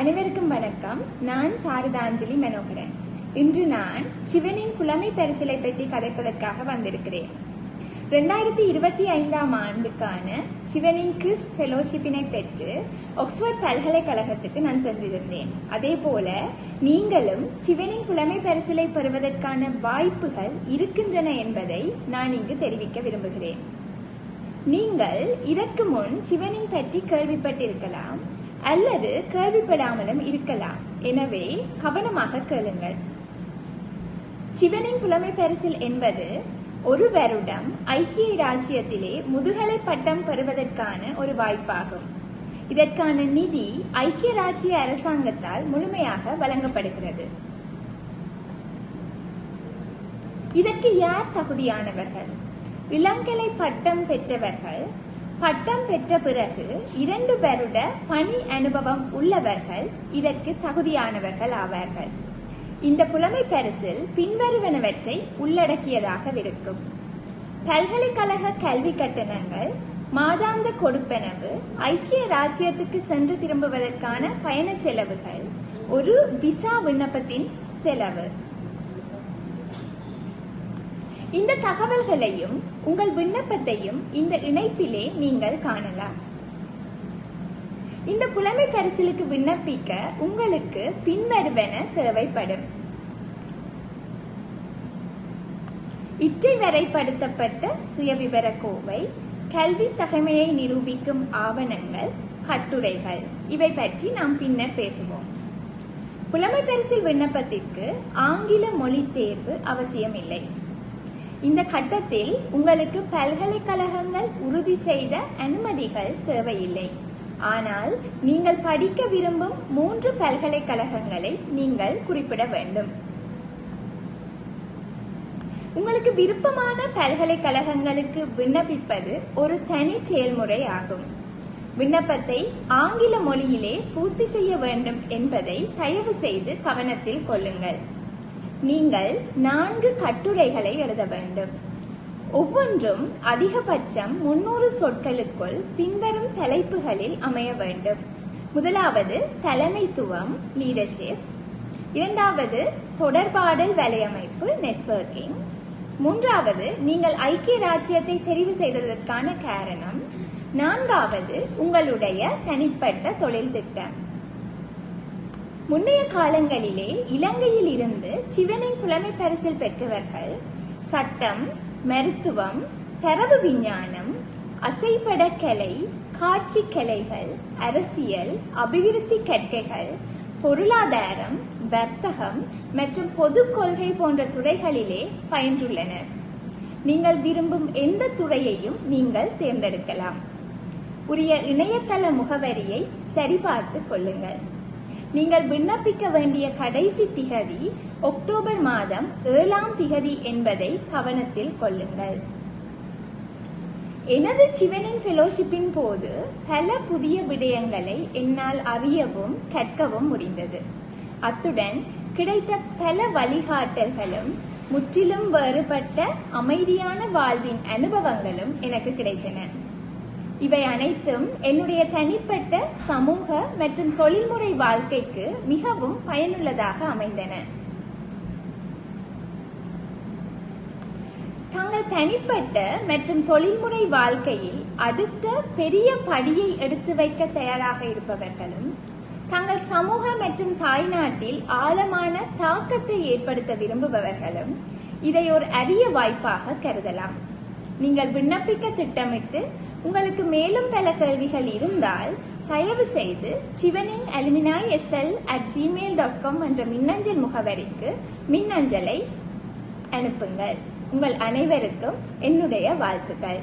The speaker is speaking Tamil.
அனைவருக்கும் வணக்கம். நான் சாரதாஞ்சலி மனோகரன். இன்று நான் சிவனின் புலமை பரிசலை பற்றி கதைப்பதற்காக வந்திருக்கிறேன். ரெண்டாயிரத்தி இருபத்தி ஐந்தாம் ஆண்டுக்கான சிவனின் கிறிஸ் ஃபெலோஷிப்பினை பெற்று ஆக்ஸ்போர்ட் பல்கலைக்கழகத்துக்கு நான் சென்றிருந்தேன். அதே போல நீங்களும் சிவனின் புலமை பரிசிலை பெறுவதற்கான வாய்ப்புகள் இருக்கின்றன என்பதை நான் இங்கு தெரிவிக்க விரும்புகிறேன். நீங்கள் இதற்கு முன் சிவனின் பற்றி கேள்விப்பட்டிருக்கலாம். அல்லது கேள்விப்படாமலும் இருக்கலாம். எனவே கவனமாக கேளுங்கள். சிவனின் புலமை பரிசில் என்பது ஒரு வருடம் ஐக்கிய ராஜ்யத்திலே முதுகலை பட்டம் பெறுவதற்கான ஒரு வாய்ப்பாகும். இதற்கான நிதி ஐக்கிய ராஜ்ய அரசாங்கத்தால் முழுமையாக வழங்கப்படுகிறது. இதற்கு யார் தகுதியானவர்கள்? இளங்கலை பட்டம் பெற்றவர்கள் பட்டம் பெற்ற பிறகு இரண்டு வருட பணி அனுபவம் உள்ளவர்கள் இதற்கு தகுதியானவர்கள் ஆவார்கள். இந்த புலமை பரிசில் பின்வருவனவற்றை உள்ளடக்கியதாக இருக்கும் பல்கலைக்கழக கல்வி கட்டணங்கள் மாதாந்த கொடுப்பனவு ஐக்கிய ராஜ்யத்துக்கு சென்று திரும்புவதற்கான பயண செலவுகள் ஒரு விசா விண்ணப்பத்தின் செலவு. இந்த தகவல்களையும் உங்கள் விண்ணப்பத்தையும் இந்த இணைப்பிலே நீங்கள் காணலாம். இந்த புலமை பரிசிலுக்கு விண்ணப்பிக்க உங்களுக்கு பின்வருவன தேவைப்படும். இற்றை வரைப்படுத்தப்பட்ட சுயவிவர கோவை கல்வி தகமையை நிரூபிக்கும் ஆவணங்கள் கட்டுரைகள் இவை பற்றி நாம் பின்னர் பேசுவோம். புலமை பரிசில் விண்ணப்பத்திற்கு ஆங்கில மொழி தேர்வு அவசியமில்லை. இந்த கட்டத்தில் உங்களுக்கு பல்கலைக்கழகங்கள் உறுதி செய்த அனுமதிகள் தேவையில்லை. ஆனால் நீங்கள் படிக்க விரும்பும் மூன்று பல்கலைக்கழகங்களை நீங்கள் குறிப்பிட வேண்டும். உங்களுக்கு விருப்பமான பல்கலைக்கழகங்களுக்கு விண்ணப்பிப்பது ஒரு தனி செயல்முறை ஆகும். விண்ணப்பத்தை ஆங்கில மொழியிலே பூர்த்தி செய்ய வேண்டும் என்பதை தயவு செய்து கவனத்தில் கொள்ளுங்கள். நீங்கள் நான்கு கட்டுரைகளை எழுத வேண்டும். ஒவ்வொன்றும் அதிகபட்சம் முன்னூறு சொற்களுக்குள் பின்வரும் தலைப்புகளில் அமைய வேண்டும். முதலாவது தலைமைத்துவம் லீடர்ஷிப் இரண்டாவது தொடர்பாடல் வலையமைப்பு நெட்வொர்க்கிங் மூன்றாவது நீங்கள் ஐக்கிய ராஜ்யத்தை தெரிவு செய்ததற்கான காரணம். நான்காவது உங்களுடைய தனிப்பட்ட தொழில் திட்டம். முன்னைய காலங்களிலே இலங்கையில் இருந்து சிவனின் புலமை பரிசில் பெற்றவர்கள் சட்டம் மருத்துவம் தரவு விஞ்ஞானம் அசைபடக்கலை காட்சி கலைகள் அரசியல் அபிவிருத்தி கற்கைகள் பொருளாதாரம் வர்த்தகம் மற்றும் பொது கொள்கை போன்ற துறைகளிலே பயின்றுள்ளனர். நீங்கள் விரும்பும் எந்த துறையையும் நீங்கள் தேர்ந்தெடுக்கலாம். உரிய இணையதள முகவரியை சரிபார்த்து கொள்ளுங்கள். நீங்கள் விண்ணப்பிக்க வேண்டிய கடைசி திகதி அக்டோபர் மாதம் ஏழாம் திகதி என்பதை கவனத்தில் கொள்ளுங்கள். எனது சிவனின் ஃபெலோஷிப்பின் போது பல புதிய விடயங்களை என்னால் அறியவும் கற்கவும் முடிந்தது. அத்துடன் கிடைத்த பல வழிகாட்டல்களும் முற்றிலும் வேறுபட்ட அமைதியான வாழ்வின் அனுபவங்களும் எனக்கு கிடைத்தன. இவை அனைத்தும் என்னுடைய தனிப்பட்ட சமூக மற்றும் தொழில்முறை வாழ்க்கைக்கு மிகவும் பயனுள்ளதாக அமைந்தன. தங்கள் தனிப்பட்ட மற்றும் தொழில்முறை வாழ்க்கையில் அடுத்த பெரிய படியை எடுத்து வைக்க தயாராக இருப்பவர்களும் தங்கள் சமூக மற்றும் தாய்நாட்டில் ஆழமான தாக்கத்தை ஏற்படுத்த விரும்புபவர்களும் இதை ஒரு அரிய வாய்ப்பாக கருதலாம். நீங்கள் விண்ணப்பிக்க திட்டமிட்டு உங்களுக்கு மேலும் பல கேள்விகள் இருந்தால் தயவு செய்து சிவனின் alumni SL at Gmail dot com என்ற மின்னஞ்சல் முகவரிக்கு மின்னஞ்சலை அனுப்புங்கள். உங்கள் அனைவருக்கும் என்னுடைய வாழ்த்துக்கள்.